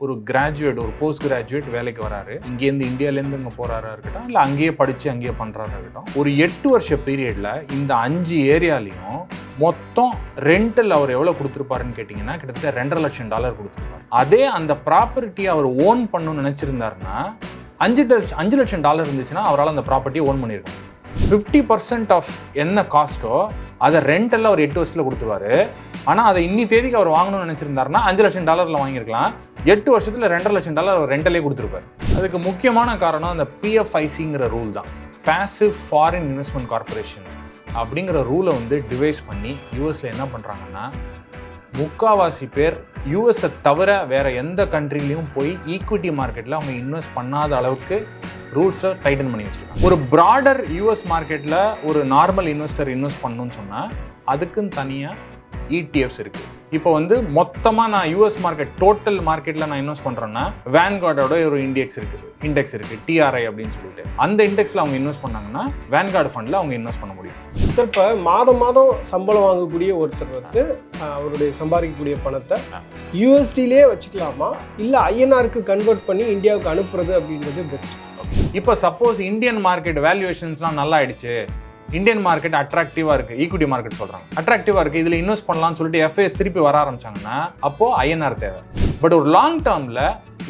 ஒரு கிராஜுவேட் ஒரு post graduate வேலைக்கு வராரு. இங்கேருந்து இந்தியாலேருந்து இங்கே போகிறாரா இருக்கட்டும் இல்லை அங்கேயே படித்து அங்கேயே பண்ணுறாரா இருக்கட்டும் ஒரு எட்டு வருஷ பீரியடில் இந்த அஞ்சு ஏரியாலையும் மொத்தம் ரெண்டில் அவர் எவ்வளோ கொடுத்துருப்பாருன்னு கேட்டிங்கன்னா கிட்டத்தட்ட ரெண்டரை லட்சம் டாலர் கொடுத்துருப்பாரு. அதே அந்த ப்ராப்பர்ட்டியை அவர் ஓன் பண்ணணும்னு நினச்சிருந்தாருன்னா அஞ்சு லட்சம் அஞ்சு லட்சம் டாலர் இருந்துச்சுன்னா அவரால் அந்த ப்ராப்பர்ட்டியை ஓன் பண்ணியிருக்கணும் ஃபிஃப்டி பர்சன்ட் ஆஃப் என்ன காஸ்ட்டோ அதை ரெண்டெல்லாம் அவர் எட்டு வருஷத்தில் கொடுத்துருவாரு. ஆனால் அதை இன்னி தேதிக்கு அவர் வாங்கணும்னு நினச்சிருந்தாருன்னா அஞ்சு லட்சம் டாலரில் வாங்கியிருக்கலாம். எட்டு வருஷத்தில் ரெண்டரை லட்சம் டாலர் அவர் ரெண்டலே கொடுத்துருப்பாரு. அதுக்கு முக்கியமான காரணம் அந்த பிஎஃப்ஐசிங்கிற ரூல் தான். பேசிவ் ஃபாரின் இன்வெஸ்ட்மெண்ட் கார்பரேஷன் அப்படிங்கிற ரூலை வந்து டிவைஸ் பண்ணி யூஎஸில் என்ன பண்ணுறாங்கன்னா முக்காவாசி பேர் யூஎஸை தவிர வேறு எந்த கண்ட்ரிலையும் போய் ஈக்விட்டி மார்க்கெட்டில் அவங்க இன்வெஸ்ட் பண்ணாத அளவுக்கு ரூல்ஸை டைட்டன் பண்ணி வச்சுருக்காங்க. ஒரு ப்ராடர் யூஎஸ் மார்க்கெட்டில் ஒரு நார்மல் இன்வெஸ்டர் இன்வெஸ்ட் பண்ணணும்னு சொன்னால் அதுக்குன்னு தனியாக இடிஎஃப்ஸ் இருக்கு. இப்போ வந்து மொத்தமாக நான் யூஎஸ் மார்க்கெட் டோட்டல் மார்க்கெட்டில் நான் இன்வெஸ்ட் பண்ணுறேன்னா வேன்கார்டோட ஒரு இண்டெக்ஸ் இருக்கு. இண்டெக்ஸ் இருக்கு டிஆர்ஐ அப்படின்னு சொல்லிட்டு. அந்த இண்டெக்ஸில் அவங்க இன்வெஸ்ட் பண்ணாங்கன்னா வேன்கார்டு ஃபண்டில் அவங்க இன்வெஸ்ட் பண்ண முடியும். சார் இப்போ மாதம் மாதம் சம்பளம் வாங்கக்கூடிய ஒருத்தர் வந்து அவருடைய சம்பாதிக்கக்கூடிய பணத்தை யூஎஸ்டிலே வச்சுக்கலாமா? இல்லை ஐஎன்ஆருக்கு கன்வெர்ட் பண்ணி இந்தியாவுக்கு அனுப்புறது அப்படின்றது பெஸ்ட் இப்போ சப்போஸ் இந்தியன் மார்க்கெட் வேல்யூவேஷன்ஸ்லாம் நல்லா ஆயிடுச்சு. இந்தியன் மார்க்கெட் அட்ராக்டிவாக இருக்குது ஈக்விட்டி மார்க்கெட் சொல்கிறாங்க அட்ராக்டிவாக இருக்குது இதில் இன்வெஸ்ட் பண்ணலாம்னு சொல்லிட்டு எஃப்ஐஎஸ் திருப்பி வர ஆரம்பிச்சாங்கன்னா அப்போது ஐஎன்ஆர் தேவை. பட் ஒரு லாங் டேர்மில்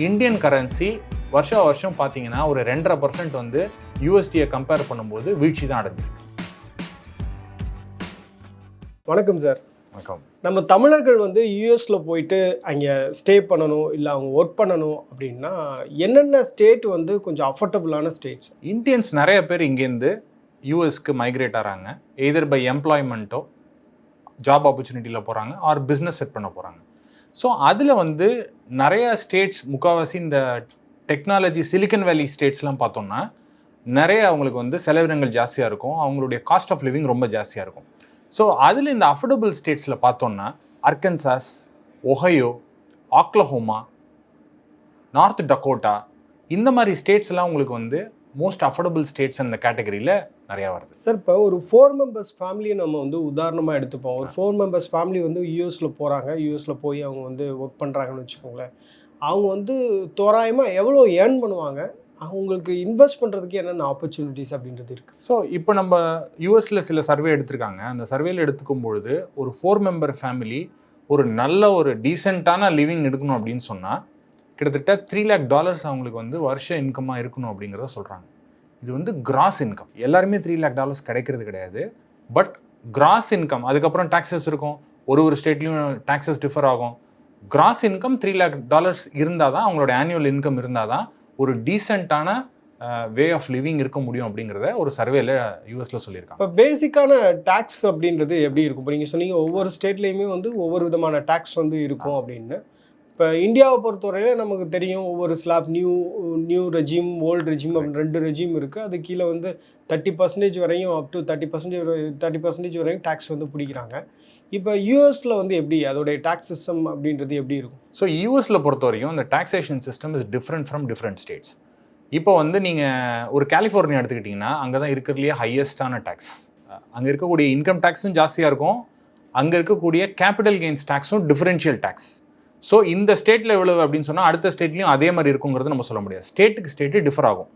இந்தியன் கரன்சி வருஷம் வருஷம் பார்த்தீங்கன்னா ஒரு ரெண்டரை பர்சன்ட் வந்து யூஎஸ்டியை கம்பேர் பண்ணும்போது வீழ்ச்சி தான் அடைஞ்சிருக்கு. வணக்கம் சார் வணக்கம். நம்ம தமிழர்கள் வந்து யூஎஸ்ல போயிட்டு அங்கே ஸ்டே பண்ணணும் இல்லை அவங்க ஒர்க் பண்ணணும் அப்படின்னா என்னென்ன ஸ்டேட் வந்து கொஞ்சம் அஃபோர்டபுளான ஸ்டேட்ஸ் இந்தியன்ஸ் நிறைய பேர் இங்கேருந்து யூஎஸ்க்கு மைக்ரேட் ஆகிறாங்க எதர் பை எம்ப்ளாய்மெண்ட்டோ ஜாப் ஆப்பர்ச்சுனிட்டியில் போகிறாங்க ஆர் பிஸ்னஸ் செட் பண்ண போகிறாங்க ஸோ அதில் வந்து நிறைய ஸ்டேட்ஸ் முக்கால்வாசி இந்த டெக்னாலஜி சிலிக்கன் வேலி ஸ்டேட்ஸ்லாம் பார்த்தோம்னா நிறைய அவங்களுக்கு வந்து செலவினங்கள் ஜாஸ்தியாக இருக்கும். அவங்களுடைய காஸ்ட் ஆஃப் லிவிங் ரொம்ப ஜாஸ்தியாக இருக்கும். ஸோ அதில் இந்த அஃபோர்டபுள் ஸ்டேட்ஸில் பார்த்தோம்னா Arkansas Ohio Oklahoma North Dakota இந்த மாதிரி ஸ்டேட்ஸ்லாம் உங்களுக்கு வந்து மோஸ்ட் அஃபோர்டபுள் ஸ்டேட்ஸ் அந்த கேட்டகரியில் நிறையா வருது. சார் இப்போ ஒரு ஃபோர் மெம்பர்ஸ் ஃபேமிலியை நம்ம வந்து உதாரணமாக எடுத்துப்போம். ஒரு ஃபோர் மெம்பர்ஸ் ஃபேமிலி வந்து யூஎஸில் போகிறாங்க யூஎஸில் போய் அவங்க வந்து ஒர்க் பண்ணுறாங்கன்னு வச்சுக்கோங்களேன். அவங்க வந்து தோராயமாக எவ்வளோ ஏர்ன் பண்ணுவாங்க? அவங்களுக்கு இன்வெஸ்ட் பண்ணுறதுக்கு என்னென்ன ஆப்பர்ச்சுனிட்டிஸ் அப்படின்றது இருக்குது ஸோ இப்போ நம்ம யூஎஸில் சில சர்வே எடுத்திருக்காங்க. அந்த சர்வேல எடுத்துக்கும் பொழுது ஒரு ஃபோர் மெம்பர் ஃபேமிலி ஒரு நல்ல ஒரு டீசெண்டான லிவிங் எடுக்கணும் அப்படின்னு சொன்னால் கிட்டத்தட்ட த்ரீ லேக் டாலர்ஸ் அவங்களுக்கு வந்து வருஷ இன்கமாக இருக்கணும் அப்படிங்கிறத சொல்கிறாங்க இது வந்து கிராஸ் இன்கம் எல்லாருமே த்ரீ லேக் டாலர்ஸ் கிடைக்கிறது கிடையாது. பட் கிராஸ் இன்கம் அதுக்கப்புறம் டாக்ஸஸ் இருக்கும். ஒரு ஒரு ஸ்டேட்லையும் டாக்ஸஸ் டிஃபர் ஆகும். Gross income three lakh dollars இருந்தால் தான் அவங்களோட ஆனுவல் இன்கம் இருந்தால் தான் ஒரு டீசெண்டான வே ஆஃப் லிவிங் இருக்க முடியும் அப்படிங்கிறத ஒரு சர்வேல யூஎஸ்ல சொல்லியிருக்காங்க. இப்போ பேசிக்கான டேக்ஸ் அப்படின்றது எப்படி இருக்கும்? இப்போ நீங்கள் சொன்னீங்க ஒவ்வொரு ஸ்டேட்லேயுமே வந்து ஒவ்வொரு விதமான டேக்ஸ் வந்து இருக்கும் அப்படின்னு. இப்போ இந்தியாவை பொறுத்தவரையில நமக்கு தெரியும் ஒவ்வொரு slab new new regime old regime அப்படின்னு ரெண்டு ரெஜிம் இருக்குது அது கீழே வந்து தேர்ட்டி பர்சன்டேஜ் வரையும் up to thirty percentage thirty percentage வரையும் டேக்ஸ் வந்து பிடிக்கிறாங்க. இப்போ யூஎஸில் வந்து எப்படி அதோடைய டேக்ஸ் சிஸ்டம் அப்படின்றது எப்படி இருக்கும்? ஸோ யூஎஸ்ல பொறுத்த வரைக்கும் இந்த taxation system is different from different states இப்போ வந்து நீங்கள் ஒரு கலிஃபோர்னியா எடுத்துக்கிட்டிங்கன்னா அங்கே தான் இருக்கிறதுலையே ஹையஸ்டான டேக்ஸ் அங்கே இருக்கக்கூடிய இன்கம் டேக்ஸும் ஜாஸ்தியாக இருக்கும். அங்கே இருக்கக்கூடிய கேபிட்டல் கெயின்ஸ் டேக்ஸும் டிஃபரன்ஷியல் டேக்ஸ் ஸோ இந்த ஸ்டேட்டில் எவ்வளவு அப்படின்னு சொன்னால் அடுத்த ஸ்டேட்லையும் அதே மாதிரி இருக்குங்கிறது நம்ம சொல்ல முடியாது. ஸ்டேட்டுக்கு ஸ்டேட்டு டிஃபர் ஆகும்.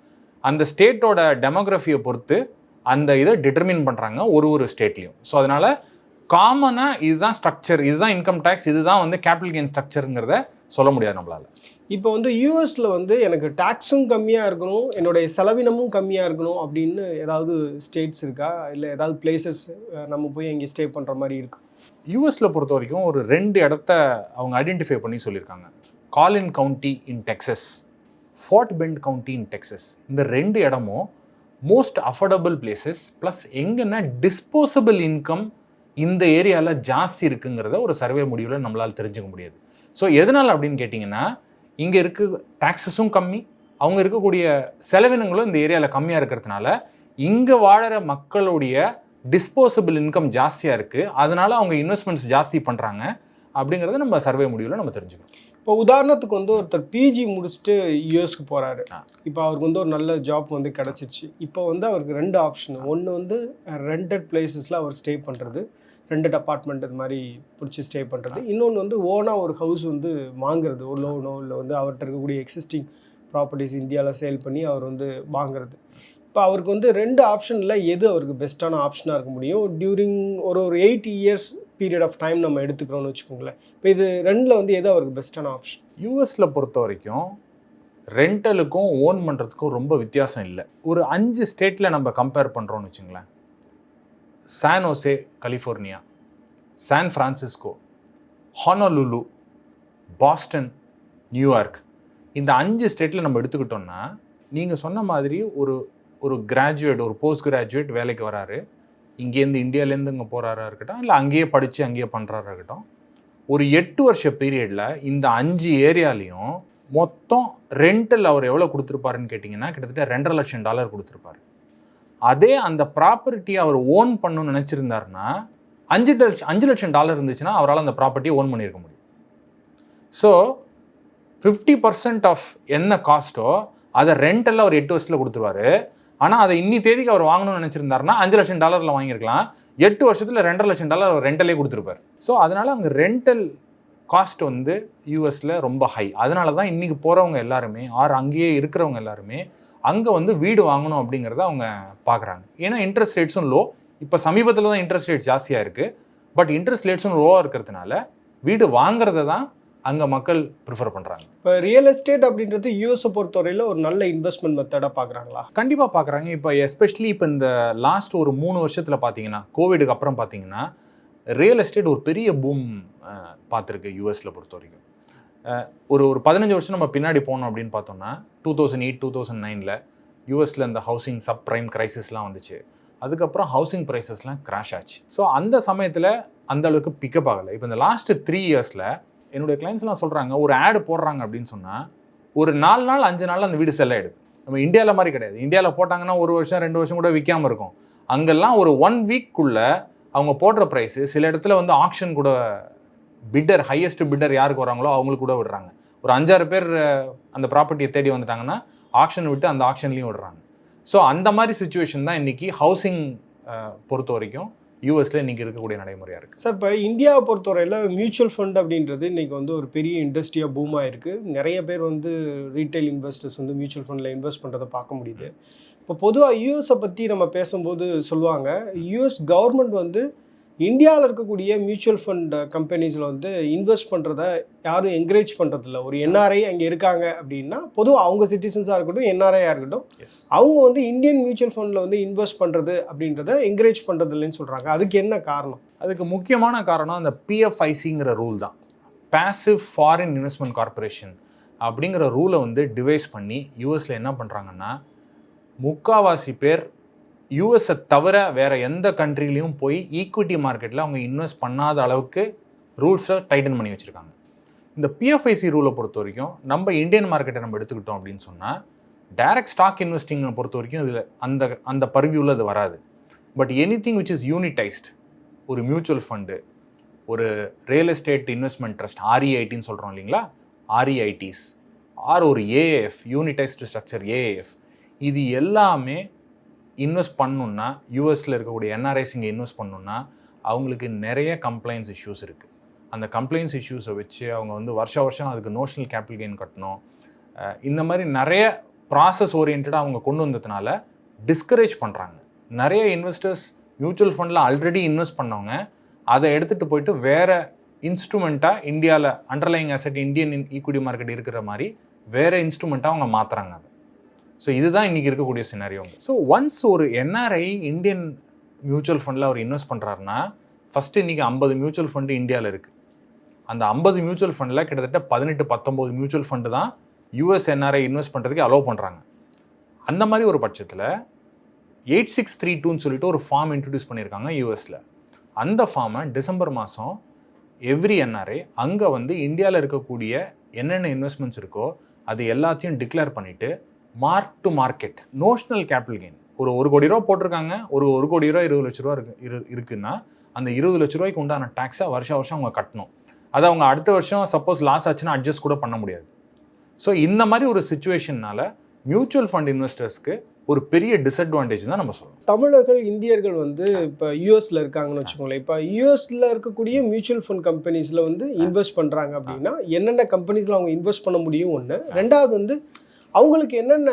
அந்த ஸ்டேட்டோட டெமோகிராஃபியை பொறுத்து அந்த இதை டிட்டர்மின் பண்ணுறாங்க ஒரு ஒரு ஸ்டேட்லையும் ஸோ அதனால் காமனாக இதுதான் ஸ்ட்ரக்சர் இதுதான் இன்கம் டேக்ஸ் இதுதான் வந்து கேபிட்டல் கெயின் ஸ்ட்ரக்சருங்கிறத சொல்ல முடியாது நம்மளால். இப்போ வந்து யூஎஸில் வந்து எனக்கு டேக்ஸும் கம்மியாக இருக்கணும் என்னுடைய செலவினமும் கம்மியாக இருக்கணும் அப்படின்னு ஏதாவது ஸ்டேட்ஸ் இருக்கா? இல்லை ஏதாவது பிளேசஸ் நம்ம போய் அங்கே ஸ்டே பண்ணுற மாதிரி இருக்குது யூஎஸில் பொறுத்த வரைக்கும் ஒரு ரெண்டு இடத்த அவங்க ஐடென்டிஃபை பண்ணி சொல்லியிருக்காங்க. Collin county in Texas Fort Bend county in Texas இந்த ரெண்டு இடமும் மோஸ்ட் அஃபோர்டபுள் பிளேசஸ் ப்ளஸ் எங்கன்னா டிஸ்போசபிள் இன்கம் இந்த ஏரியாவில் ஜாஸ்தி இருக்குங்கிறத ஒரு சர்வே முடிவில் நம்மளால் தெரிஞ்சுக்க முடியாது. ஸோ எதனால் அப்படின்னு கேட்டிங்கன்னா இங்கே இருக்க டாக்ஸஸும் கம்மி அவங்க இருக்கக்கூடிய செலவினங்களும் இந்த ஏரியாவில் கம்மியாக இருக்கிறதுனால இங்கே வாழற மக்களுடைய டிஸ்போசபிள் இன்கம் ஜாஸ்தியாக இருக்குது அதனால அவங்க இன்வெஸ்ட்மெண்ட்ஸ் ஜாஸ்தி பண்ணுறாங்க அப்படிங்கிறத நம்ம சர்வே முடிவில் நம்ம தெரிஞ்சுக்கிறோம் இப்போ உதாரணத்துக்கு வந்து ஒருத்தர் பிஜி முடிச்சுட்டு யூஎஸ்க்கு போகிறாரு. இப்போ அவருக்கு வந்து ஒரு நல்ல ஜாப் வந்து கிடச்சிருச்சு. இப்போ வந்து அவருக்கு ரெண்டு ஆப்ஷன் ஒன்று வந்து ரெண்டட் பிளேசஸில் அவர் ஸ்டே பண்ணுறது ரெண்டு அப்பார்ட்மெண்ட் இது மாதிரி பிடிச்சி ஸ்டே பண்ணுறது இன்னொன்று வந்து ஓனாக ஒரு ஹவுஸ் வந்து வாங்குறது. ஒரு லோனோ இல்லை வந்து அவர்கிட்ட இருக்கக்கூடிய எக்ஸிஸ்டிங் ப்ராப்பர்ட்டிஸ் இந்தியாவில் சேல் பண்ணி அவர் வந்து வாங்குறது. இப்போ அவருக்கு வந்து ரெண்டு ஆப்ஷனில் எது அவருக்கு பெஸ்ட்டான ஆப்ஷனாக இருக்க முடியும்? டியூரிங் ஒரு ஒரு eight years period of time நம்ம எடுத்துக்கிறோம்னு வச்சுக்கோங்களேன். இப்போ இது ரெண்டில் வந்து எது அவருக்கு பெஸ்ட்டான ஆப்ஷன் யூஎஸில் பொறுத்த வரைக்கும் ரெண்டலுக்கும் ஓன் பண்ணுறதுக்கும் ரொம்ப வித்தியாசம் இல்லை. ஒரு அஞ்சு ஸ்டேட்டில் நம்ம கம்பேர் பண்ணுறோம்னு வச்சுங்களேன் San Jose California San Francisco Honolulu Boston New York இந்த அஞ்சு ஸ்டேட்டில் நம்ம எடுத்துக்கிட்டோம்னா நீங்கள் சொன்ன மாதிரி ஒரு ஒரு கிராஜுவேட் ஒரு போஸ்ட் கிராஜுவேட் வேலைக்கு வராரு. இங்கேருந்து இந்தியாவிலேருந்து இங்கே போகிறாரா இருக்கட்டும் இல்லை அங்கேயே படித்து அங்கேயே பண்ணுறாரா இருக்கட்டும். ஒரு எட்டு வருஷ பீரியடில் இந்த அஞ்சு ஏரியாலையும் மொத்தம் ரெண்டில் அவர் எவ்வளோ கொடுத்துருப்பாருன்னு கேட்டிங்கன்னா கிட்டத்தட்ட ரெண்டரை லட்சம் டாலர் கொடுத்துருப்பாரு. அதே அந்த ப்ராப்பர்ட்டியை அவர் ஓன் பண்ணணும்னு நினச்சிருந்தாருன்னா அஞ்சு லட்சம் அஞ்சு லட்சம் டாலர் இருந்துச்சுன்னா அவரால் அந்த ப்ராப்பர்ட்டியை ஓன் பண்ணியிருக்க முடியும். ஸோ ஃபிஃப்டி பர்சன்ட் ஆஃப் என்ன காஸ்ட்டோ அதை ரெண்டெல்லாம் அவர் எட்டு வருஷத்தில் கொடுத்துருவாரு. ஆனால் அதை இன்னி தேதிக்கு அவர் வாங்கணும்னு நினச்சிருந்தாருன்னா அஞ்சு லட்சம் டாலரில் வாங்கியிருக்கலாம். எட்டு வருஷத்தில் ரெண்டரை லட்சம் டாலர் அவர் ரெண்டலே கொடுத்துருப்பார். ஸோ அதனால் அங்கே ரெண்டல் காஸ்ட் வந்து யூஎஸில் ரொம்ப ஹை அதனால தான் இன்றைக்கி போகிறவங்க எல்லாருமே ஆர் அங்கேயே இருக்கிறவங்க எல்லாருமே அங்கே வந்து வீடு வாங்கணும் அப்படிங்கிறத அவங்க பார்க்குறாங்க ஏன்னா இன்ட்ரெஸ்ட் ரேட்ஸும் லோ இப்போ சமீபத்தில் தான் இன்ட்ரெஸ்ட் ரேட் ஜாஸ்தியாக இருக்குது பட் இன்ட்ரெஸ்ட் ரேட்ஸும் லோவாக இருக்கிறதுனால வீடு வாங்குறத தான் அங்கே மக்கள் ப்ரிஃபர் பண்ணுறாங்க இப்போ ரியல் எஸ்டேட் அப்படின்றது யூஎஸை பொறுத்தவரையில் ஒரு நல்ல இன்வெஸ்ட்மெண்ட் மெத்தடாக பார்க்குறாங்களா கண்டிப்பாக பார்க்குறாங்க இப்போ எஸ்பெஷலி இப்போ இந்த லாஸ்ட் ஒரு மூணு வருஷத்தில் பார்த்தீங்கன்னா கோவிடுக்கு அப்புறம் பார்த்தீங்கன்னா ரியல் எஸ்டேட் ஒரு பெரிய பூம் பார்த்துருக்கு யூஎஸில் பொறுத்த வரைக்கும் ஒரு ஒரு பதினஞ்சு வருஷம் நம்ம பின்னாடி போனோம் அப்படின்னு பார்த்தோம்னா two thousand eight two thousand நைனில் யூஎஸில் இந்த ஹவுசிங் சப் ப்ரைம் கிரைசிஸ்லாம் வந்துச்சு. அதுக்கப்புறம் ஹவுசிங் ப்ரைஸஸ்லாம் கிராஷ் ஆச்சு. ஸோ அந்த சமயத்தில் அந்த அளவுக்கு பிக்கப் ஆகலை. இப்போ இந்த லாஸ்ட் த்ரீ இயர்ஸில் என்னுடைய கிளைண்ட்ஸ்லாம் சொல்கிறாங்க ஒரு ஆடு போடுறாங்க அப்படின்னு சொன்னால் ஒரு நாலு நாள் அஞ்சு நாள் அந்த வீடு செல் ஆகிடுது நம்ம இந்தியாவில் மாதிரி கிடையாது. இந்தியாவில் போட்டாங்கன்னா ஒரு வருஷம் ரெண்டு வருஷம் கூட விற்காமல் இருக்கும். அங்கெல்லாம் ஒரு ஒன் வீக்குள்ளே அவங்க போடுற ப்ரைஸு சில இடத்துல வந்து ஆக்ஷன் கூட பிட்டர் ஹையஸ்ட் பிட்டர் யாருக்கு வராங்களோ அவங்களுக்கு கூட விடுறாங்க. ஒரு அஞ்சாறு பேர் அந்த ப்ராப்பர்ட்டியை தேடி வந்துட்டாங்கன்னா ஆக்ஷன் விட்டு அந்த ஆக்ஷன்லேயும் விடுறாங்க. ஸோ அந்த மாதிரி சுச்சுவேஷன் தான் இன்னைக்கு ஹவுசிங் பொறுத்த வரைக்கும் யூஎஸ்ல இன்னைக்கு இருக்கக்கூடிய நடைமுறையாக இருக்குது சார் இப்போ இந்தியாவை பொறுத்தவரையில் மியூச்சுவல் ஃபண்ட் அப்படின்றது இன்றைக்கி வந்து ஒரு பெரிய இண்டஸ்ட்ரியாக பூம் ஆயிருக்கு. நிறைய பேர் வந்து ரீட்டைல் இன்வெஸ்டர்ஸ் வந்து மியூச்சுவல் ஃபண்டில் இன்வெஸ்ட் பண்ணுறதை பார்க்க முடியுது. இப்போ பொதுவாக யூஎஸை பற்றி நம்ம பேசும்போது சொல்லுவாங்க. யூஎஸ் கவர்மெண்ட் வந்து இந்தியாவில் இருக்கக்கூடிய மியூச்சுவல் ஃபண்ட் கம்பெனிஸில் வந்து இன்வெஸ்ட் பண்ணுறத யாரும் என்கரேஜ் பண்ணுறதில்ல ஒரு என்ஆர்ஐ அங்கே இருக்காங்க அப்படின்னா பொதுவாக அவங்க சிட்டிசன்ஸாக இருக்கட்டும் என்ஆர்ஐயாக இருக்கட்டும் அவங்க வந்து இந்தியன் மியூச்சுவல் ஃபண்டில் வந்து இன்வெஸ்ட் பண்ணுறது அப்படின்றத என்கரேஜ் பண்ணுறது இல்லைன்னு சொல்கிறாங்க அதுக்கு என்ன காரணம்? அதுக்கு முக்கியமான காரணம் அந்த பிஎஃப்ஐசிங்கிற ரூல் தான். பாசிவ் ஃபாரின் இன்வெஸ்ட்மெண்ட் கார்ப்பரேஷன் அப்படிங்கிற ரூலை வந்து டிவைஸ் பண்ணி யூஎஸில் என்ன பண்ணுறாங்கன்னா முக்காவாசி பேர் யூஎஸை தவிர வேறு எந்த கண்ட்ரிலையும் போய் ஈக்விட்டி மார்க்கெட்டில் அவங்க இன்வெஸ்ட் பண்ணாத அளவுக்கு ரூல்ஸை டைட்டன் பண்ணி வச்சுருக்காங்க. இந்த பிஎஃப்ஐசி ரூலை பொறுத்த வரைக்கும் நம்ம இந்தியன் மார்க்கெட்டை நம்ம எடுத்துக்கிட்டோம் அப்படின்னு சொன்னால் டைரக்ட் ஸ்டாக் இன்வெஸ்டிங்கை பொறுத்த வரைக்கும் இதில் அந்த அந்த பர்வியூவில் அது வராது. But anything which is unitized ஒரு மியூச்சுவல் ஃபண்டு ஒரு ரியல் எஸ்டேட் இன்வெஸ்ட்மெண்ட் ட்ரஸ்ட் ஆர்இஐடின்னு சொல்கிறோம் இல்லைங்களா? ஆர்இஐடிஸ் ஆர் ஒரு ஏஎஃப் யூனிடைஸ்டு ஸ்ட்ரக்சர் ஏஎஃப் இது எல்லாமே இன்வெஸ்ட் பண்ணணுன்னா யூஎஸில் இருக்கக்கூடிய என்ஆர்ஐஸ் இங்கே இன்வெஸ்ட் பண்ணணுன்னா அவங்களுக்கு நிறைய கம்ப்ளைண்ட்ஸ் இஷ்யூஸ் இருக்குது அந்த கம்ப்ளைண்ட்ஸ் இஷ்யூஸை வச்சு அவங்க வந்து வருஷ வருஷம் அதுக்கு நோஷனல் கேபிட்டல் கெயின் கட்டணும். இந்த மாதிரி நிறைய ப்ராசஸ் ஓரியன்டாக அவங்க கொண்டு வந்ததுனால டிஸ்கரேஜ் பண்ணுறாங்க நிறைய இன்வெஸ்டர்ஸ் மியூச்சுவல் ஃபண்டில் ஆல்ரெடி இன்வெஸ்ட் பண்ணவங்க அதை எடுத்துகிட்டு போயிட்டு வேற இன்ஸ்ட்ருமெண்ட்டாக இந்தியாவில் underlying asset Indian equity market இருக்கிற மாதிரி வேற இன்ஸ்ட்ருமெண்ட்டாக அவங்க மாற்றுறாங்க அதை. ஸோ இதுதான் இன்றைக்கி இருக்கக்கூடிய சினாரியோ ஸோ ஒன்ஸ் ஒரு என்ஆர்ஐ இந்தியன் மியூச்சுவல் ஃபண்டில் அவர் இன்வெஸ்ட் பண்ணுறாருன்னா ஃபஸ்ட்டு இன்றைக்கி ஐம்பது மியூச்சுவல் ஃபண்டு இந்தியாவில் இருக்குது அந்த ஐம்பது மியூச்சுவல் ஃபண்டில் கிட்டத்தட்ட பதினெட்டு பத்தொம்போது மியூச்சுவல் ஃபண்டு தான் யூஎஸ் என்ஆர்ஐ இன்வெஸ்ட் பண்ணுறதுக்கு அலோவ் பண்ணுறாங்க அந்த மாதிரி ஒரு பட்சத்தில் எயிட் சிக்ஸ் த்ரீ டூன்னு சொல்லிட்டு ஒரு ஃபார்ம் இன்ட்ரடியூஸ் பண்ணியிருக்காங்க யூஎஸில் அந்த ஃபார்மை டிசம்பர் மாதம் எவ்ரி என்ஆர்ஐ அங்கே வந்து இந்தியாவில் இருக்கக்கூடிய என்னென்ன இன்வெஸ்ட்மெண்ட்ஸ் இருக்கோ அது எல்லாத்தையும் டிக்ளேர் பண்ணிவிட்டு mark to market notional capital gain ஒரு ஒரு கோடி ரூபா போட்டிருக்காங்க. ஒரு ஒரு கோடி ரூபா இருபது லட்ச ரூபா இருக்கு இரு இருக்குன்னா அந்த இருபது லட்ச ரூபாய்க்கு உண்டான டேக்ஸை வருஷம் வருஷம் அவங்க கட்டணும். அதை அவங்க அடுத்த வருஷம் சப்போஸ் லாஸ் ஆச்சுன்னா அட்ஜஸ்ட் கூட பண்ண முடியாது. ஸோ இந்த மாதிரி ஒரு சுச்சுவேஷன்னால மியூச்சுவல் ஃபண்ட் இன்வெஸ்டர்ஸ்க்கு ஒரு பெரிய டிஸ்அட்வான்டேஜ் தான் நம்ம சொல்லணும். தமிழர்கள் இந்தியர்கள் வந்து இப்போ யூஎஸ்ல இருக்காங்கன்னு வச்சுக்கோங்களேன். இப்போ யூஎஸ்ல இருக்கக்கூடிய மியூச்சுவல் ஃபண்ட் கம்பெனிஸ்ல வந்து இன்வெஸ்ட் பண்றாங்க அப்படின்னா என்னென்ன கம்பெனிஸ்ல அவங்க இன்வெஸ்ட் பண்ண முடியும்? ஒன்று ரெண்டாவது வந்து அவங்களுக்கு என்னென்ன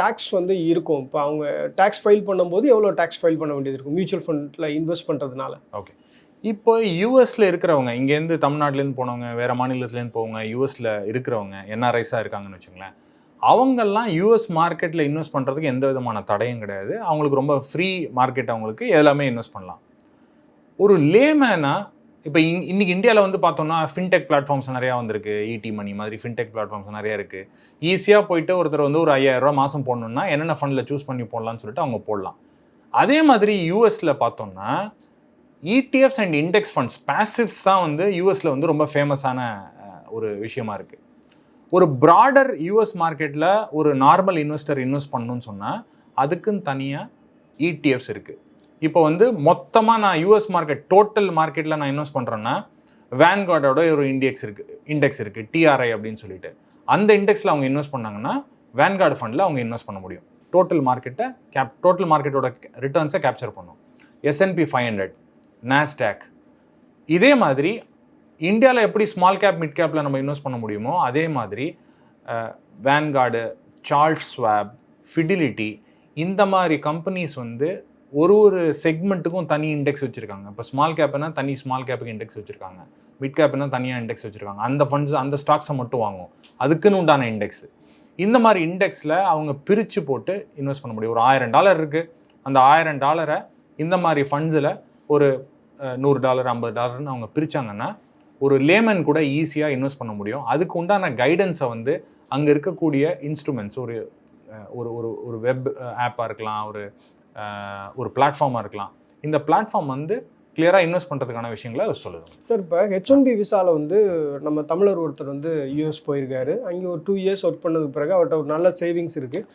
டேக்ஸ் வந்து இருக்கும்? இப்போ அவங்க டேக்ஸ் ஃபைல் பண்ணும்போது எவ்வளோ டேக்ஸ் ஃபைல் பண்ண வேண்டியது இருக்கும்? மியூச்சுவல் ஃபண்டில் இன்வெஸ்ட் பண்ணுறதுனால ஓகே இப்போ யூஎஸில் இருக்கிறவங்க இங்கேருந்து தமிழ்நாட்டிலேருந்து போனவங்க வேறு மாநிலத்துலேருந்து போவங்க யூஎஸில் இருக்கிறவங்க என்ஆர்ஐஸாக இருக்காங்கன்னு வச்சுங்களேன் அவங்கெல்லாம் யூஎஸ் மார்க்கெட்டில் இன்வெஸ்ட் பண்ணுறதுக்கு எந்த விதமான தடையும் கிடையாது. அவங்களுக்கு ரொம்ப ஃப்ரீ மார்க்கெட் அவங்களுக்கு எல்லாமே இன்வெஸ்ட் பண்ணலாம். ஒரு லேமேனாக இப்போ இன் இன்றைக்கி இந்தியாவில் வந்து பார்த்தோம்னா ஃபின்டெக் பிளாட்ஃபார்ம்ஸ் நிறையா வந்திருக்கு. இடி மணி மாதிரி ஃபின்டெக் பிளாட்ஃபார்ம்ஸ் நிறையா இருக்குது ஈஸியாக போயிட்டு ஒருத்தர் வந்து ஒரு ஐயாயிரம் ரூபா மாதம் போடணும்னா என்னென்ன ஃபண்டில் சூஸ் பண்ணி போடலான்னு சொல்லிட்டு அவங்க போடலாம். அதே மாதிரி யூஎஸில் பார்த்தோம்னா ETFs and index funds passives தான் வந்து யூஎஸில் வந்து ரொம்ப ஃபேமஸான ஒரு விஷயமா இருக்குது ஒரு ப்ராடர் யூஎஸ் மார்க்கெட்டில் ஒரு நார்மல் இன்வெஸ்டர் இன்வெஸ்ட் பண்ணணும்னு சொன்னால் அதுக்குன்னு தனியாக இடிஎஃப்ஸ் இருக்குது இப்போ வந்து மொத்தமாக நான் யூஎஸ் மார்க்கெட் டோட்டல் மார்க்கெட்டில் நான் இன்வெஸ்ட் பண்ணுறேன்னா வேன்கார்டோட ஒரு இண்டெக்ஸ் இருக்குது இண்டெக்ஸ் இருக்குது டிஆர்ஐ அப்படின்னு சொல்லிட்டு. அந்த இண்டெக்ஸில் அவங்க இன்வெஸ்ட் பண்ணாங்கன்னா வேன்கார்டு ஃபண்டில் அவங்க இன்வெஸ்ட் பண்ண முடியும். டோட்டல் மார்க்கெட்டை கேப் டோட்டல் மார்க்கெட்டோட ரிட்டர்ன்ஸை கேப்சர் பண்ணும். S and P five hundred NASDAQ இதே மாதிரி இந்தியாவில் எப்படி ஸ்மால் கேப் மிட் கேப்பில் நம்ம இன்வெஸ்ட் பண்ண முடியுமோ அதே மாதிரி வேன்கார்டு சார்ல்ஸ் ஸ்வாப் ஃபிடிலிட்டி இந்த மாதிரி கம்பெனிஸ் வந்து ஒரு ஒரு செக்மெண்ட்டுக்கும் தனி இண்டெக்ஸ் வச்சுருக்காங்க. இப்போ ஸ்மால் கேப்னா தனி ஸ்மால் கேப்புக்கு இண்டெக்ஸ் வச்சுருக்காங்க. மிட் கேப்னா தனியாக இண்டெக்ஸ் வச்சுருக்காங்க. அந்த ஃபண்ட்ஸ் அந்த ஸ்டாக்ஸை மட்டும் வாங்கும். அதுக்குன்னு உண்டான இண்டெக்ஸ் இந்த மாதிரி இண்டெக்ஸில் அவங்க பிரித்து போட்டு இன்வெஸ்ட் பண்ண முடியும். ஒரு ஆயிரம் டாலர் இருக்குது அந்த ஆயிரம் டாலரை இந்த மாதிரி ஃபண்ட்ஸில் ஒரு நூறு டாலர் ஐம்பது டாலர்னு அவங்க பிரித்தாங்கன்னா ஒரு லேமன் கூட ஈஸியாக இன்வெஸ்ட் பண்ண முடியும். அதுக்கு உண்டான கைடன்ஸை வந்து அங்கே இருக்கக்கூடிய இன்ஸ்ட்ருமெண்ட்ஸ் ஒரு ஒரு ஒரு ஒரு வெப் ஆப்பாக இருக்கலாம் ஒரு ஒரு பிளாட்ஃபார்மாக இருக்கலாம். இந்த பிளாட்ஃபார்ம் வந்து கிளியராக இன்வெஸ்ட் பண்ணுறதுக்கான விஷயங்களை அது சொல்லுது சார் இப்போ ஹெச் ஒன் பி விசாவில் வந்து நம்ம தமிழர் ஒருத்தர் வந்து யூஎஸ் போயிருக்காரு. அங்கே ஒரு டூ இயர்ஸ் ஒர்க் பண்ணதுக்கு பிறகு அவர்கிட்ட ஒரு நல்ல சேவிங்ஸ் இருக்குது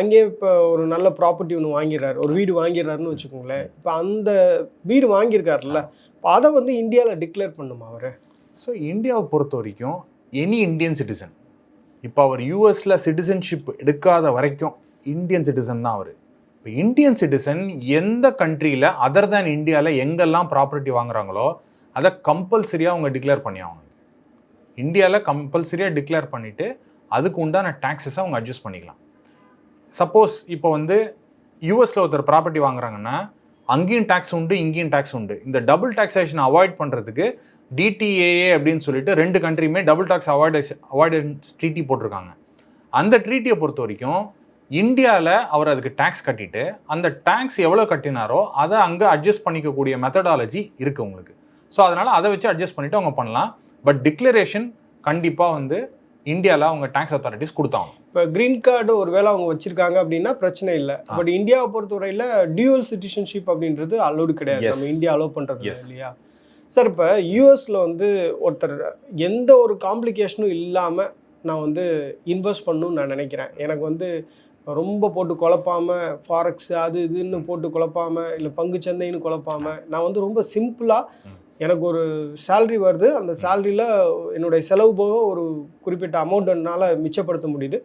அங்கேயே இப்போ ஒரு நல்ல ப்ராப்பர்ட்டி ஒன்று வாங்கிடுறாரு. ஒரு வீடு வாங்கிடுறாருன்னு வச்சுக்கோங்களேன். இப்போ அந்த வீடு வாங்கியிருக்காருல்ல இப்போ அதை வந்து இந்தியாவில் டிக்ளேர் பண்ணுமா அவர்? ஸோ இந்தியாவை பொறுத்த வரைக்கும் எனி இந்தியன் சிட்டிசன் இப்போ அவர் யூஎஸில் சிட்டிசன்ஷிப் எடுக்காத வரைக்கும் இந்தியன் சிட்டிசன் தான் அவர். இப்போ இந்தியன் சிட்டிசன் எந்த கண்ட்ரியில் அதர் தேன் இந்தியாவில் எங்கெல்லாம் ப்ராப்பர்ட்டி வாங்குறாங்களோ அதை கம்பல்சரியாக அவங்க டிக்ளேர் பண்ணி ஆகணும். இந்தியாவில் கம்பல்சரியாக டிக்ளேர் பண்ணிவிட்டு அதுக்கு உண்டான டேக்ஸஸை அவங்க அட்ஜஸ்ட் பண்ணிக்கலாம். சப்போஸ் இப்போ வந்து யூஎஸில் ஒருத்தர் ப்ராப்பர்ட்டி வாங்குறாங்கன்னா அங்கேயும் டேக்ஸ் உண்டு இங்கேயும் டேக்ஸ் உண்டு. இந்த டபுள் டேக்ஸேஷனை அவாய்ட் பண்ணுறதுக்கு டிடிஏஏ அப்படின்னு சொல்லிட்டு ரெண்டு கண்ட்ரியுமே double tax avoid avoidance treaty போட்டிருக்காங்க. அந்த ட்ரீட்டியை பொறுத்த வரைக்கும் இந்தியாவில் அவர் அதுக்கு டேக்ஸ் கட்டிட்டு அந்த டேக்ஸ் எவ்வளோ கட்டினாரோ அதை அங்கே அட்ஜஸ்ட் பண்ணிக்கக்கூடிய மெத்தடாலஜி இருக்குது உங்களுக்கு. ஸோ அதனால் அதை வச்சு அட்ஜஸ்ட் பண்ணிவிட்டு அவங்க பண்ணலாம். பட் டிக்ளரேஷன் கண்டிப்பாக வந்து இந்தியாவில் அவங்க டேக்ஸ் அத்தாரிட்டிஸ் கொடுத்தாங்க இப்போ க்ரீன் கார்டு ஒரு வேளை அவங்க வச்சிருக்காங்க அப்படின்னா பிரச்சனை இல்லை. பட் இந்தியாவை பொறுத்தவரையில் டியூவல் சிட்டிசன்ஷிப் அப்படின்றது அலோடு கிடையாது. நம்ம இந்தியா அலோவ் பண்ணுறது. இல்லையா? சார் இப்போ யூஎஸில் வந்து ஒருத்தர் எந்த ஒரு காம்ப்ளிகேஷனும் இல்லாமல் நான் வந்து இன்வெஸ்ட் பண்ணணும்னு நான் நினைக்கிறேன். எனக்கு வந்து ரொம்ப போட்டு குழப்பாமல் ஃபாரெக்ஸ் அது இதுன்னு போட்டு குழப்பாமல் இல்லை பங்கு சந்தைன்னு குழப்பாமல் நான் வந்து ரொம்ப சிம்பிளாக எனக்கு ஒரு சேல்ரி வருது. அந்த சேல்ரியில் என்னுடைய செலவு போக ஒரு குறிப்பிட்ட அமௌண்ட் என்னால் மிச்சப்படுத்த முடியுது.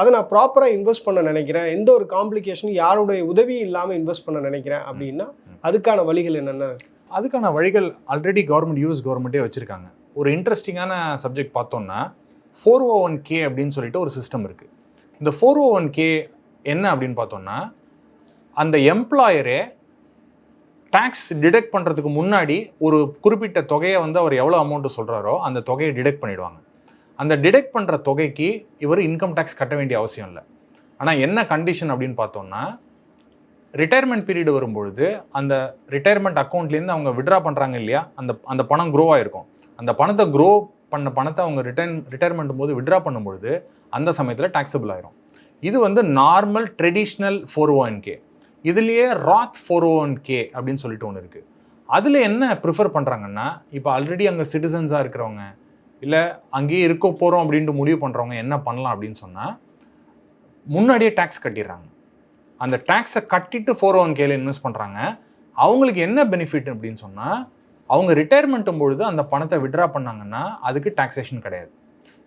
அதை நான் ப்ராப்பராக இன்வெஸ்ட் பண்ண நினைக்கிறேன். எந்த ஒரு காம்ப்ளிகேஷனும் யாருடைய உதவியும் இல்லாமல் இன்வெஸ்ட் பண்ண நினைக்கிறேன் அப்படின்னா அதுக்கான வழிகள் என்னென்ன? அதுக்கான வழிகள் ஆல்ரெடி கவர்மெண்ட் யூஎஸ் கவர்மெண்ட்டே வச்சுருக்காங்க. ஒரு இன்ட்ரெஸ்டிங்கான சப்ஜெக்ட் பார்த்தோம்னா ஃபோர் ஓ ஒன் கே அப்படின்னு சொல்லிட்டு ஒரு சிஸ்டம் இருக்குது இந்த ஃபோர் ஓ ஒன் கே என்ன அப்படின்னு பார்த்தோம்னா அந்த எம்ப்ளாயரே டேக்ஸ் டிடெக்ட் பண்ணுறதுக்கு முன்னாடி ஒரு குறிப்பிட்ட தொகையை வந்து அவர் எவ்வளோ அமௌண்ட்டு சொல்கிறாரோ அந்த தொகையை டிடெக்ட் பண்ணிடுவாங்க. அந்த டிடெக்ட் பண்ணுற தொகைக்கு இவர் இன்கம் டேக்ஸ் கட்ட வேண்டிய அவசியம் இல்லை. ஆனால் என்ன கண்டிஷன் அப்படின்னு பார்த்தோம்னா ரிட்டையர்மெண்ட் பீரியடு வரும்பொழுது அந்த ரிட்டையர்மெண்ட் அக்கௌண்ட்லேருந்து அவங்க விட்ரா பண்ணுறாங்க இல்லையா அந்த அந்த பணம் க்ரோ ஆகிருக்கும் அந்த பணத்தை க்ரோ பண்ண பணத்தை அவங்க ரிட்டர்ன் ரிட்டையர்மெண்ட் போது விட்ரா பண்ணும்பொழுது அந்த சமயத்தில் டாக்ஸபிள் ஆயிரும். இது வந்து normal traditional four one K இதுலேயே ராத் ஃபோர் ஒன் கே அப்படின்னு சொல்லிட்டு ஒன்று இருக்குது அதில் என்ன ப்ரிஃபர் பண்ணுறாங்கன்னா இப்போ ஆல்ரெடி அங்கே சிட்டிசன்ஸாக இருக்கிறவங்க இல்லை அங்கேயே இருக்க போகிறோம் அப்படின்ட்டு முடிவு பண்ணுறவங்க என்ன பண்ணலாம் அப்படின்னு சொன்னால் முன்னாடியே டேக்ஸ் கட்டிடுறாங்க. அந்த டேக்ஸை கட்டிட்டு ஃபோர் ஒன் கேல இன்வெஸ்ட் பண்ணுறாங்க அவங்களுக்கு என்ன பெனிஃபிட் அப்படின்னு சொன்னால் அவங்க ரிட்டையர்மெண்ட்டும் பொழுது அந்த பணத்தை விட்ரா பண்ணாங்கன்னா அதுக்கு டாக்ஸேஷன் கிடையாது.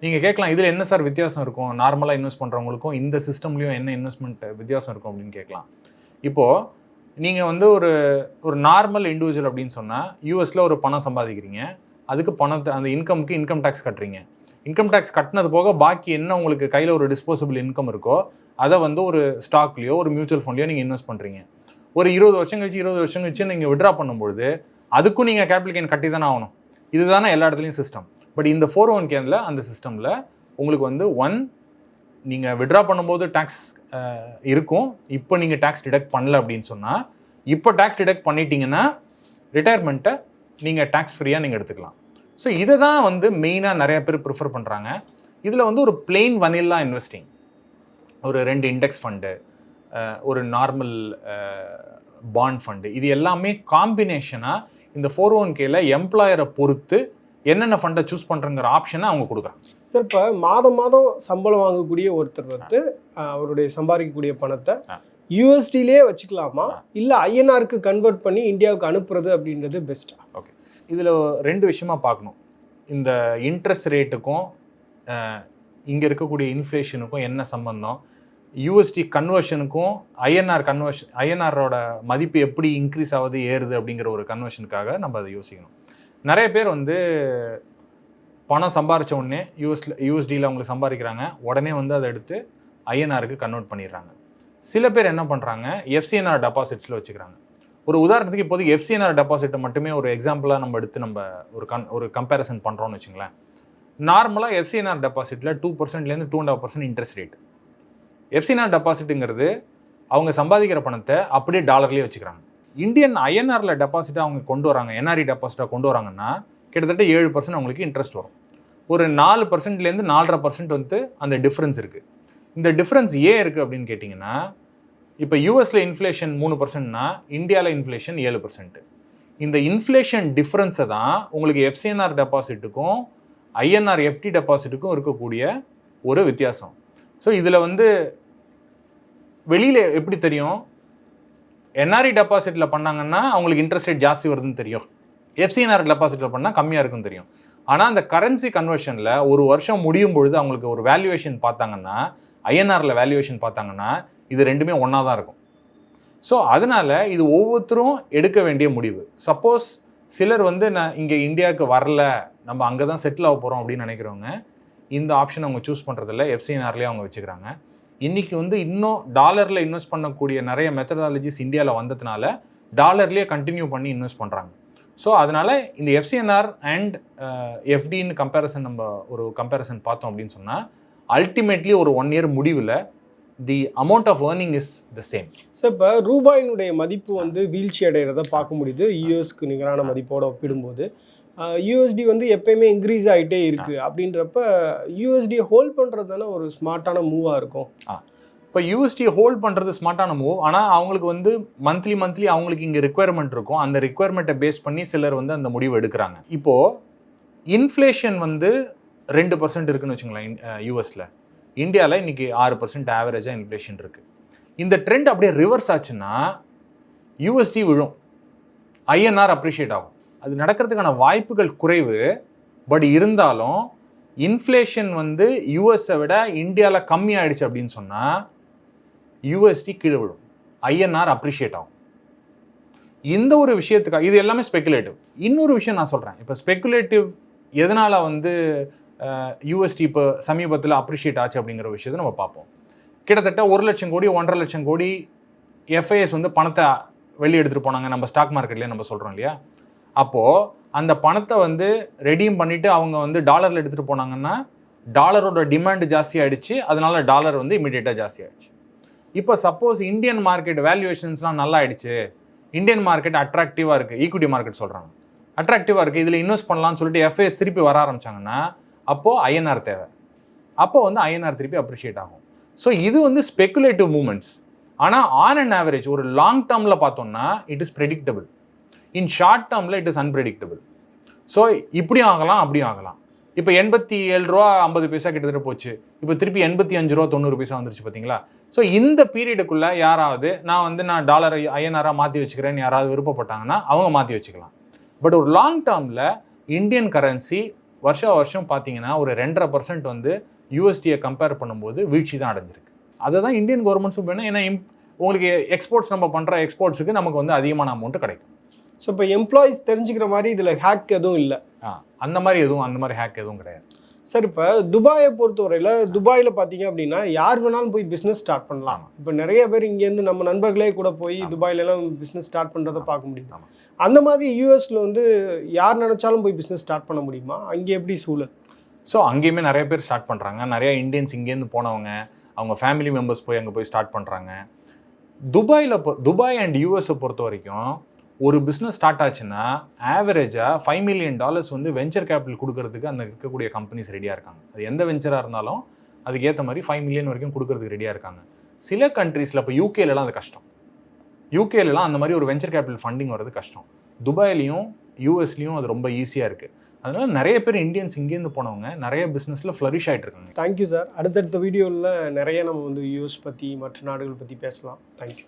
நீங்கள் கேட்கலாம் இதில் என்ன சார் வித்தியாசம் இருக்கும்? நார்மலாக இன்வெஸ்ட் பண்ணுறவங்களுக்கும் இந்த சிஸ்டம்லேயும் என்ன இன்வெஸ்ட்மெண்ட் வித்தியாசம் இருக்கும் அப்படின்னு கேட்கலாம். இப்போது நீங்கள் வந்து ஒரு ஒரு நார்மல் இண்டிவிஜுவல் அப்படின்னு சொன்னால் யூஎஸில் ஒரு பணம் சம்பாதிக்கிறீங்க. அதுக்கு பணத்தை அந்த இன்கமுக்கு இன்கம் டேக்ஸ் கட்டுறீங்க. இன்கம் டேக்ஸ் கட்டினது போக பாக்கி என்ன உங்களுக்கு கையில் ஒரு டிஸ்போசபிள் இன்கம் இருக்கோ அதை வந்து ஒரு ஸ்டாக்லேயோ ஒரு மியூச்சுவல் ஃபண்ட்லையோ நீங்கள் இன்வெஸ்ட் பண்ணுறீங்க ஒரு இருபது வருஷம் கழிச்சு இருபது வருஷம் கழிச்சு நீங்கள் விட்ரா பண்ணும்பொழுது அதுக்கும் நீங்கள் கேபிட்டல் கெயின் கட்டி தானே ஆகணும். இதுதானே எல்லா இடத்துலையும் சிஸ்டம் பட் இந்த ஃபோர் ஒன் கேனில் அந்த சிஸ்டமில் உங்களுக்கு வந்து ஒன் நீங்கள் விட்ரா பண்ணும்போது டேக்ஸ் இருக்கும். இப்போ நீங்கள் டேக்ஸ் டிடெக்ட் பண்ணல அப்படின்னு சொன்னால் இப்போ டேக்ஸ் டிடெக்ட் பண்ணிட்டீங்கன்னா ரிட்டையர்மெண்ட்டை நீங்கள் டேக்ஸ் ஃப்ரீயாக நீங்கள் எடுத்துக்கலாம். ஸோ இதை தான் வந்து மெயினாக நிறைய பேர் ப்ரிஃபர் பண்ணுறாங்க இதில் வந்து ஒரு பிளெயின் வனில்லா இன்வெஸ்டிங் ஒரு ரெண்டு இண்டெக்ஸ் ஃபண்டு ஒரு நார்மல் பாண்ட் ஃபண்டு இது எல்லாமே காம்பினேஷனாக இந்த ஃபோர் ஒன் கேல எம்ப்ளாயரை பொறுத்து என்னென்ன ஃபண்டை சூஸ் பண்ணுறங்கிற ஆப்ஷனை அவங்க கொடுக்குறாங்க. சார் இப்போ மாதம் மாதம் சம்பளம் வாங்கக்கூடிய ஒருத்தர் வந்து அவருடைய சம்பாதிக்கக்கூடிய பணத்தை ஆ. யூஎஸ்டிலே வச்சுக்கலாமா? இல்லை ஐஎன்ஆருக்கு கன்வெர்ட் பண்ணி இந்தியாவுக்கு அனுப்புறது அப்படின்றது பெஸ்ட்டா ஓகே இதில் ரெண்டு விஷயமா பார்க்கணும். இந்த இன்ட்ரெஸ்ட் ரேட்டுக்கும் இங்கே இருக்கக்கூடிய இன்ஃப்ளேஷனுக்கும் என்ன சம்பந்தம்? யூஎஸ்டி கன்வர்ஷனுக்கும் ஐஎன்ஆர் கன்வர்ஷன் ஐஎன்ஆரோட மதிப்பு எப்படி இன்க்ரீஸ் ஆகுது ஏறுது அப்படிங்கிற ஒரு கன்வர்ஷனுக்காக நம்ம அதை யோசிக்கணும். நிறைய பேர் வந்து பணம் சம்பாரிச்ச உடனே யூஎஸ்ல யூஎஸ்டியில் அவங்க சம்பாதிக்கிறாங்க. உடனே வந்து அதை எடுத்து ஐஎன்ஆருக்கு கன்வெர்ட் பண்ணிடுறாங்க. சில பேர் என்ன பண்ணுறாங்க எஃப்சிஎன்ஆர் டெபாசிட்ஸில் வச்சுக்கிறாங்க. ஒரு உதாரணத்துக்கு இப்போதைக்கு எஃப்சிஎன்ஆர் டெபாசிட்டை மட்டுமே ஒரு எக்ஸாம்பிளாக நம்ம எடுத்து நம்ம ஒரு கன் ஒரு கம்பேரிசன் பண்ணுறோம்னு வச்சுங்களேன். நார்மலாக எஃப்சிஎன்ஆர் டெபாசிட்டில் two பர்சன்ட்லேருந்து two and half percent interest rate FCNR டெபாசிட்டுங்கிறது அவங்க சம்பாதிக்கிற பணத்தை அப்படியே டாலர்லேயே வச்சுக்கிறாங்க. இந்தியன் ஐஎன்ஆரில் டெபாசிட்டாக அவங்க கொண்டு வராங்க என்ஆர்இ டெபாசிட்டாக கொண்டு வராங்கன்னா கிட்டத்தட்ட ஏழு பர்சன்ட் அவங்களுக்கு இன்ட்ரெஸ்ட் வரும். ஒரு நாலு பர்சன்ட்லேருந்து நாலரை பர்சன்ட் வந்து அந்த டிஃப்ரென்ஸ் இருக்குது இந்த டிஃப்ரென்ஸ் ஏன் இருக்குது அப்படின்னு கேட்டிங்கன்னா இப்போ யூஎஸில் இன்ஃப்ளேஷன் மூணு பர்சன்ட்னா இந்தியாவில் இன்ஃப்ளேஷன் ஏழு பர்சன்ட்டு இந்த இன்ஃப்ளேஷன் டிஃப்ரென்ஸை தான் உங்களுக்கு எஃப்சிஎன்ஆர் டெபாசிட்டுக்கும் ஐஎன்ஆர் எஃப்டி டெபாசிட்டுக்கும் இருக்கக்கூடிய ஒரு வித்தியாசம். ஸோ இதில் வந்து வெளியில் எப்படி தெரியும்? என்ஆர்இ டெபாசிட்டில் பண்ணாங்கன்னா அவங்களுக்கு இன்ட்ரெஸ்ட் ரேட் ஜாஸ்தி வருதுன்னு தெரியும். எஃப்சிஎன்ஆர் டெபாசிட்டில் பண்ணால் கம்மியாக இருக்குன்னு தெரியும். ஆனால் அந்த கரன்சி கன்வர்ஷனில் ஒரு வருஷம் முடியும் பொழுது அவங்களுக்கு ஒரு வேல்யூவேஷன் பார்த்தாங்கன்னா ஐஎன்ஆரில் வேல்யூவேஷன் பார்த்தாங்கன்னா இது ரெண்டுமே ஒன்றா தான் இருக்கும். ஸோ அதனால் இது ஒவ்வொருத்தரும் எடுக்க வேண்டிய முடிவு. சப்போஸ் சிலர் வந்து நான் இங்கே இந்தியாவுக்கு வரல நம்ம அங்கே தான் செட்டில் ஆக போகிறோம் அப்படின்னு நினைக்கிறவங்க இந்த ஆப்ஷன் அவங்க சூஸ் பண்ணுறதில்ல எஃப்சிஎன்ஆர்லேயே அவங்க வச்சுக்கிறாங்க. இன்றைக்கி வந்து இன்னும் டாலரில் இன்வெஸ்ட் பண்ணக்கூடிய நிறைய மெத்தடாலஜிஸ் இந்தியாவில் வந்ததுனால டாலர்லேயே கண்டினியூ பண்ணி இன்வெஸ்ட் பண்ணுறாங்க ஸோ அதனால் இந்த எஃப்சிஎன்ஆர் அண்ட் எஃப்டின்னு கம்பேரிசன் நம்ம ஒரு கம்பேரிசன் பார்த்தோம் அப்படின்னு சொன்னால் அல்டிமேட்லி ஒரு ஒன் இயர் முடிவில் the amount of earning is the same sir இப்போ ரூபாயினுடைய மதிப்பு வந்து வீழ்ச்சி அடைகிறத பார்க்க முடியுது. யூஎஸ்க்கு நிகரான மதிப்போடு ஒப்பிடும்போது. யூஎஸ்டி வந்து எப்பயுமே இன்க்ரீஸ் ஆகிட்டே இருக்கு. அப்படின்றப்ப யூஎஸ்டி ஹோல்ட் பண்ணுறது தானே ஒரு ஸ்மார்ட்டான மூவாக இருக்கும். இப்போ யூஎஸ்டி ஹோல்ட் பண்ணுறது ஸ்மார்ட்டான மூவ் ஆனால் அவங்களுக்கு வந்து மந்த்லி மந்த்லி அவங்களுக்கு இங்கே ரெக்குயர்மெண்ட் இருக்கும். அந்த ரெக்குயர்மெண்ட்டை பேஸ் பண்ணி சிலர் வந்து அந்த முடிவு எடுக்கிறாங்க. இப்போது இன்ஃப்ளேஷன் வந்து ரெண்டு பர்சன்ட் இருக்குன்னு வச்சுங்களேன் யூஎஸில் இந்தியாவில் இன்னைக்கு ஆறு பர்சன்ட் ஆவரேஜாக இன்ஃப்ளேஷன் இருக்குது இந்த ட்ரெண்ட் அப்படியே ரிவர்ஸ் ஆச்சுன்னா யூஎஸ்டி விழும். ஐஎன்ஆர் அப்ரிஷியேட் ஆகும். அது நடக்கிறதுக்கான வாய்ப்புகள் குறைவு. பட் இருந்தாலும் இன்ஃப்ளேஷன் வந்து யூஎஸை விட இந்தியாவில் கம்மி ஆயிடுச்சு அப்படின்னு சொன்னால் யூஎஸ்டி கீழே விழும். ஐஎன்ஆர் அப்ரிஷியேட் ஆகும். இந்த ஒரு விஷயத்துக்காக இது எல்லாமே ஸ்பெகுலேட்டிவ் இன்னொரு விஷயம் நான் சொல்கிறேன் இப்போ ஸ்பெக்குலேட்டிவ் எதனால் வந்து யூஎஸ்டி இப்போ சமீபத்தில் அப்ரிஷியேட் ஆச்சு அப்படிங்கிற விஷயத்தை நம்ம பார்ப்போம். கிட்டத்தட்ட ஒரு லட்சம் கோடி ஒன்றரை லட்சம் கோடி எஃப்ஐஎஸ் வந்து பணத்தை வெளியே எடுத்துகிட்டு போனாங்க. நம்ம ஸ்டாக் மார்க்கெட்லேயே நம்ம சொல்கிறோம் இல்லையா? அப்போது அந்த பணத்தை வந்து ரெடியும் பண்ணிவிட்டு அவங்க வந்து டாலரில் எடுத்துகிட்டு போனாங்கன்னா டாலரோட டிமாண்ட் ஜாஸ்தி ஆகிடுச்சு அதனால டாலர் வந்து இமிடியேட்டாக ஜாஸ்தி ஆகிடுச்சு இப்போ சப்போஸ் இந்தியன் மார்க்கெட் வேல்யூவேஷன்ஸ்லாம் நல்லா ஆயிடுச்சு. இந்தியன் மார்க்கெட் அட்ராக்டிவாக இருக்குது ஈக்விட்டி மார்க்கெட் சொல்கிறாங்க அட்ராக்டிவாக இருக்குது இதில் இன்வெஸ்ட் பண்ணலாம்னு சொல்லிட்டு எஃப்ஐஎஸ் திருப்பி வர ஆரம்பிச்சாங்கன்னா அப்போது ஐஎன்ஆர் தேவை. அப்போ வந்து ஐஎன்ஆர் திருப்பி அப்ரிஷியேட் ஆகும். ஸோ இது வந்து ஸ்பெகுலேட்டிவ் மூமெண்ட்ஸ் ஆனால் ஆன் அண்ட் ஆவரேஜ் ஒரு லாங் டேர்மில் பார்த்தோம்னா it is predictable in short டேர்மில் இட் இஸ் அன்பிரடிக்டபிள் ஸோ இப்படியும் ஆகலாம் அப்படியும் ஆகலாம். இப்போ எண்பத்தி ஏழு ரூபா ஐம்பது பைசா கிட்டத்தட்ட போச்சு. இப்போ திருப்பி எண்பத்தி அஞ்சு ரூபா தொண்ணூறு பைசா வந்துருச்சு பார்த்தீங்களா ஸோ இந்த பீரியடுக்குள்ளே யாராவது நான் வந்து நான் டாலர் ஐஎன்ஆராக மாற்றி வச்சுக்கிறேன்னு யாராவது விருப்பப்பட்டாங்கன்னா அவங்க மாற்றி வச்சுக்கலாம். பட் ஒரு லாங் டேர்மில் இந்தியன் கரன்சி வருஷா வருஷம் பார்த்தீங்கன்னா ஒரு ரெண்டரை பர்சன்ட் வந்து யூஎஸ்டியை கம்பேர் பண்ணும்போது வீழ்ச்சி தான் அடைஞ்சிருக்கு. அதை தான் இந்தியன் கவர்மெண்ட்ஸும் வேணும். ஏன்னா இம் உங்களுக்கு எக்ஸ்போர்ட்ஸ் நம்ம பண்ணுற எக்ஸ்போர்ட்ஸுக்கு நமக்கு வந்து அதிகமான அமௌண்ட்டு கிடைக்கும். ஸோ இப்போ எம்ப்ளாயிஸ் தெரிஞ்சுக்கிற மாதிரி இதில் ஹேக் எதுவும் இல்லை. அந்த மாதிரி எதுவும் அந்த மாதிரி ஹேக் எதுவும் கிடையாது. சார் இப்போ துபாயை பொறுத்தவரையில் துபாயில் பார்த்தீங்க அப்படின்னா யார் வேணாலும் போய் பிஸ்னஸ் ஸ்டார்ட் பண்ணலாம். இப்போ நிறைய பேர் இங்கேருந்து நம்ம நண்பர்களே கூட போய் ஆமா. துபாயில எல்லாம் பிஸ்னஸ் ஸ்டார்ட் பண்ணுறதை பார்க்க முடியும். அந்த மாதிரி யூஎஸ்ல வந்து யார் நினைச்சாலும் போய் பிஸ்னஸ் ஸ்டார்ட் பண்ண முடியுமா? அங்கே எப்படி சூழல்? ஸோ அங்கேயுமே நிறைய பேர் ஸ்டார்ட் பண்ணுறாங்க நிறைய இந்தியன்ஸ் இங்கேருந்து போனவங்க அவங்க ஃபேமிலி மெம்பர்ஸ் போய் அங்கே போய் ஸ்டார்ட் பண்ணுறாங்க துபாயில் துபாய் அண்ட் யூஎஸை பொறுத்த வரைக்கும் ஒரு பிஸ்னஸ் ஸ்டார்ட் ஆச்சுன்னா ஆவரேஜாக ஃபைவ் மில்லியன் டாலர்ஸ் வந்து வெஞ்சர் கேபிட்டல் கொடுக்கறதுக்கு அந்த இருக்கக்கூடிய கம்பெனிஸ் ரெடியாக இருக்காங்க. அது எந்த வெஞ்சராக இருந்தாலும் அதுக்கேற்ற மாதிரி ஃபைவ் மில்லியன் வரைக்கும் கொடுக்கறதுக்கு ரெடியாக இருக்காங்க. சில கண்ட்ரீஸில் இப்போ யூகேலலாம் அது கஷ்டம். யூகேலலாம் அந்த மாதிரி ஒரு வெஞ்சர் கேபிட்டல் ஃபண்டிங் வர்றது கஷ்டம். துபாயிலையும் யூஎஸ்லேயும் அது ரொம்ப ஈஸியாக இருக்குது அதனால நிறைய பேர் இந்தியன்ஸ் இங்கேருந்து போனவங்க நிறைய பிஸ்னஸில் ஃப்ளரிஷ் ஆகிட்டு இருக்காங்க. தேங்க்யூ சார் அடுத்தடுத்த வீடியோவில் நிறைய நம்ம வந்து யூஎஸ் பற்றி மற்ற நாடுகள் பற்றி பேசலாம். தேங்க்யூ